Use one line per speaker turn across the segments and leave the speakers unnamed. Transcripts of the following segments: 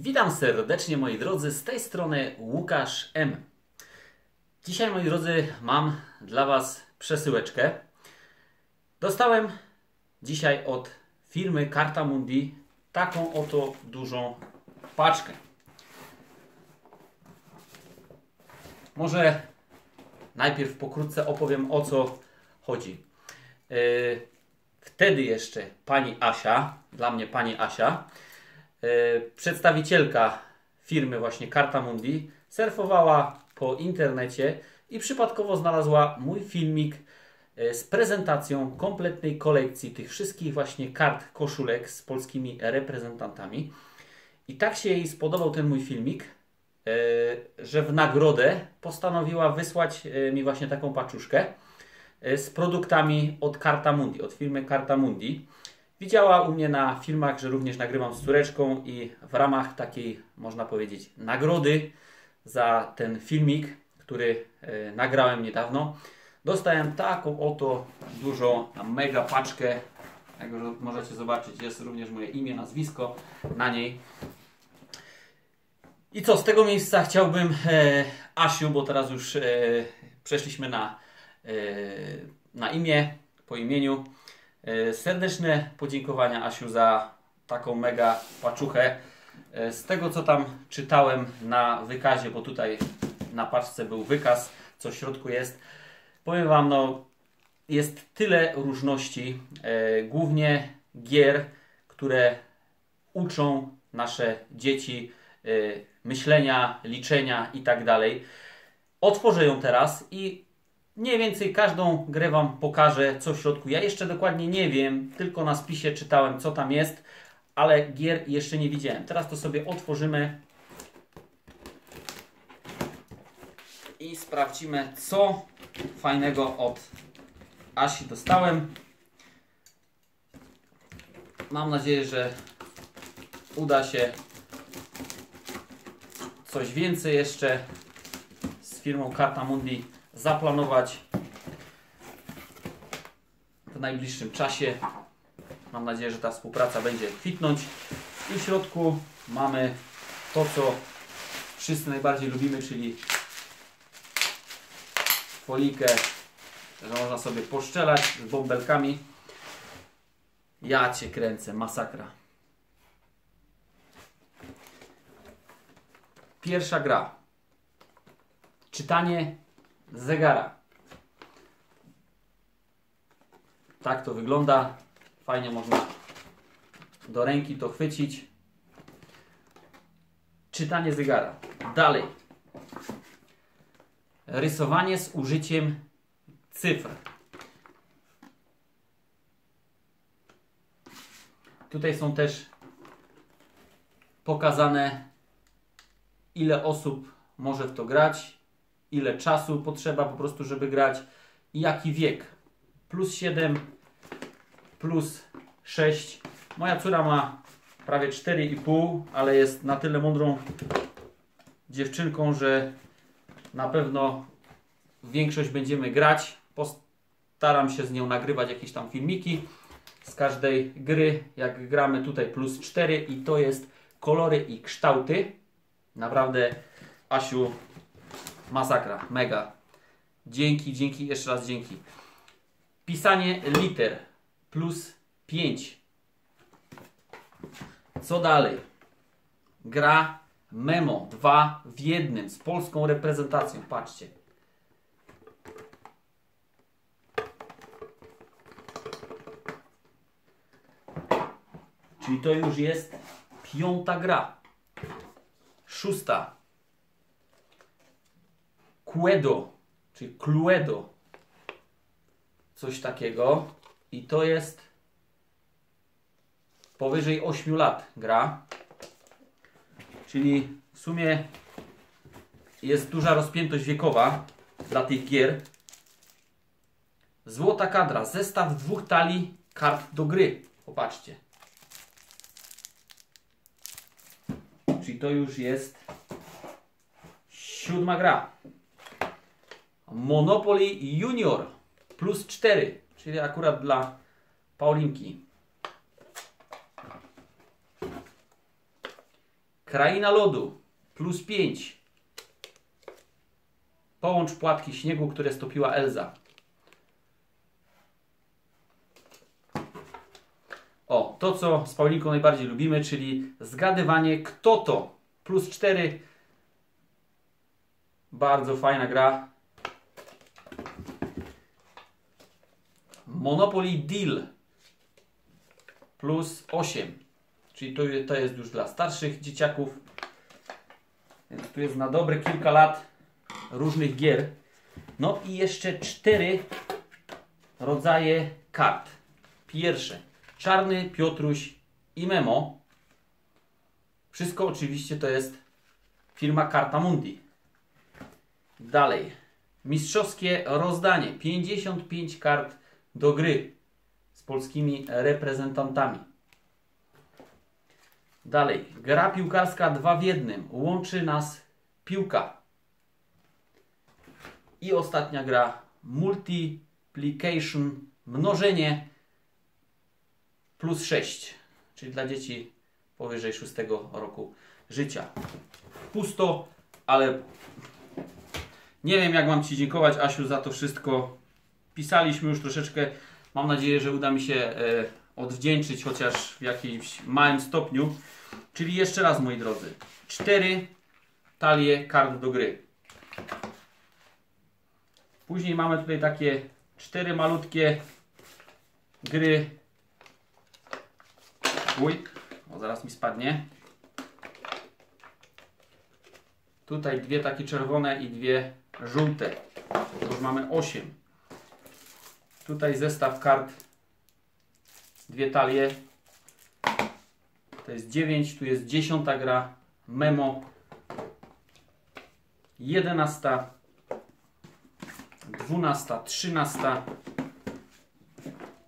Witam serdecznie moi drodzy, z tej strony Łukasz M. Dzisiaj moi drodzy mam dla Was przesyłeczkę. Dostałem dzisiaj od firmy Karta Mundi taką oto dużą paczkę. Może najpierw pokrótce opowiem o co chodzi. Yy, wtedy jeszcze pani Asia, dla mnie pani Asia, przedstawicielka firmy właśnie Karta Mundi, surfowała po internecie i przypadkowo znalazła mój filmik yy, z prezentacją kompletnej kolekcji tych wszystkich właśnie kart koszulek z polskimi reprezentantami. I tak się jej spodobał ten mój filmik, yy, że w nagrodę postanowiła wysłać mi właśnie taką paczuszkę z produktami od Karta Mundi, od firmy Karta Mundi. Widziała u mnie na filmach, że również nagrywam z córeczką i w ramach takiej, można powiedzieć, nagrody za ten filmik, który yy, nagrałem niedawno, dostałem taką oto dużą, mega paczkę. Jak możecie zobaczyć, jest również moje imię, nazwisko na niej. I co, z tego miejsca chciałbym e, Asiu, bo teraz już e, przeszliśmy na, e, na imię, po imieniu. E, serdeczne podziękowania Asiu za taką mega paczuchę. E, z tego co tam czytałem na wykazie, bo tutaj na paczce był wykaz, co w środku jest. Powiem Wam, no jest tyle różności, e, głównie gier, które uczą nasze dzieci myślenia, liczenia i tak dalej. Otworzę ją teraz i mniej więcej każdą grę Wam pokażę, co w środku. Ja jeszcze dokładnie nie wiem, tylko na spisie czytałem, co tam jest, ale gier jeszcze nie widziałem. Teraz to sobie otworzymy i sprawdzimy, co fajnego od Asi dostałem. Mam nadzieję, że uda się coś więcej jeszcze z firmą Karta Mundi zaplanować w najbliższym czasie. Mam nadzieję, że ta współpraca będzie kwitnąć. I w środku mamy to, co wszyscy najbardziej lubimy, czyli folikę, że można sobie poszczelać z bąbelkami. Ja cię kręcę, masakra. Pierwsza gra. Czytanie zegara. Tak to wygląda. Fajnie można do ręki to chwycić. Czytanie zegara. Dalej. Rysowanie z użyciem cyfr. Tutaj są też pokazane ile osób może w to grać, ile czasu potrzeba po prostu, żeby grać i jaki wiek. Plus 7, plus 6. Moja córa ma prawie 4,5, ale jest na tyle mądrą dziewczynką, że na pewno większość będziemy grać. Postaram się z nią nagrywać jakieś tam filmiki z każdej gry. Jak gramy tutaj plus 4 i to jest kolory i kształty. Naprawdę, Asiu, masakra, mega. Dzięki, dzięki, jeszcze raz dzięki. Pisanie liter plus 5. Co dalej? Gra Memo 2 w jednym z polską reprezentacją. Patrzcie. Czyli to już jest piąta gra. Szósta. Cluedo, czyli Cluedo. Coś takiego. I to jest powyżej 8 lat gra. Czyli w sumie jest duża rozpiętość wiekowa dla tych gier. Złota kadra. Zestaw dwóch talii kart do gry. Popatrzcie. Czyli to już jest siódma gra. Monopoly Junior plus 4, czyli akurat dla Paulinki. Kraina lodu plus 5. Połącz płatki śniegu, które stopiła Elza. O, to co z Paulinką najbardziej lubimy, czyli zgadywanie kto to. Plus 4. Bardzo fajna gra. Monopoly Deal plus 8. Czyli to, to jest już dla starszych dzieciaków. Więc tu jest na dobre kilka lat różnych gier. No i jeszcze cztery rodzaje kart. Pierwsze. Czarny, Piotruś i Memo. Wszystko oczywiście to jest firma Karta Mundi. Dalej. Mistrzowskie rozdanie. 55 kart do gry z polskimi reprezentantami. Dalej. Gra piłkarska dwa w jednym. Łączy nas piłka. I ostatnia gra multiplication, mnożenie plus 6, czyli dla dzieci powyżej 6 roku życia. Pusto, ale nie wiem jak mam Ci dziękować Asiu za to wszystko. Pisaliśmy już troszeczkę. Mam nadzieję, że uda mi się e, odwdzięczyć chociaż w jakimś małym stopniu. Czyli jeszcze raz moi drodzy. Cztery talie kart do gry. Później mamy tutaj takie cztery malutkie gry. Uj, o zaraz mi spadnie. Tutaj dwie takie czerwone i dwie żółte. To już mamy 8. Tutaj zestaw kart. Dwie talie. To jest 9, tu jest 10 gra. Memo. 11. 12, 13,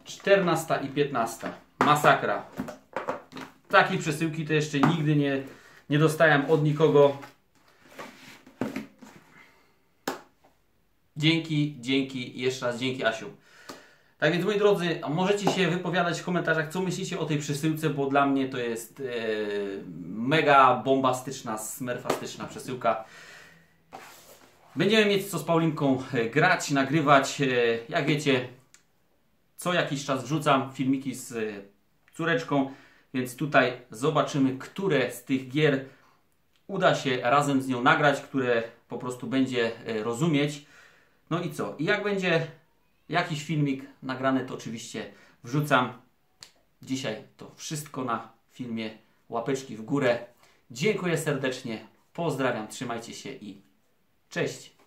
14 i 15. Masakra. Takiej przesyłki to jeszcze nigdy nie, nie dostałem od nikogo. Dzięki, dzięki jeszcze raz dzięki Asiu. Tak więc moi drodzy, możecie się wypowiadać w komentarzach, co myślicie o tej przesyłce, bo dla mnie to jest e, mega bombastyczna, smerfastyczna przesyłka. Będziemy mieć co z Paulinką e, grać, nagrywać. E, jak wiecie, co jakiś czas wrzucam filmiki z e, córeczką, więc tutaj zobaczymy, które z tych gier uda się razem z nią nagrać, które po prostu będzie rozumieć. No i co? I jak będzie jakiś filmik nagrany, to oczywiście wrzucam. Dzisiaj to wszystko na filmie. Łapeczki w górę. Dziękuję serdecznie. Pozdrawiam, trzymajcie się i Cześć!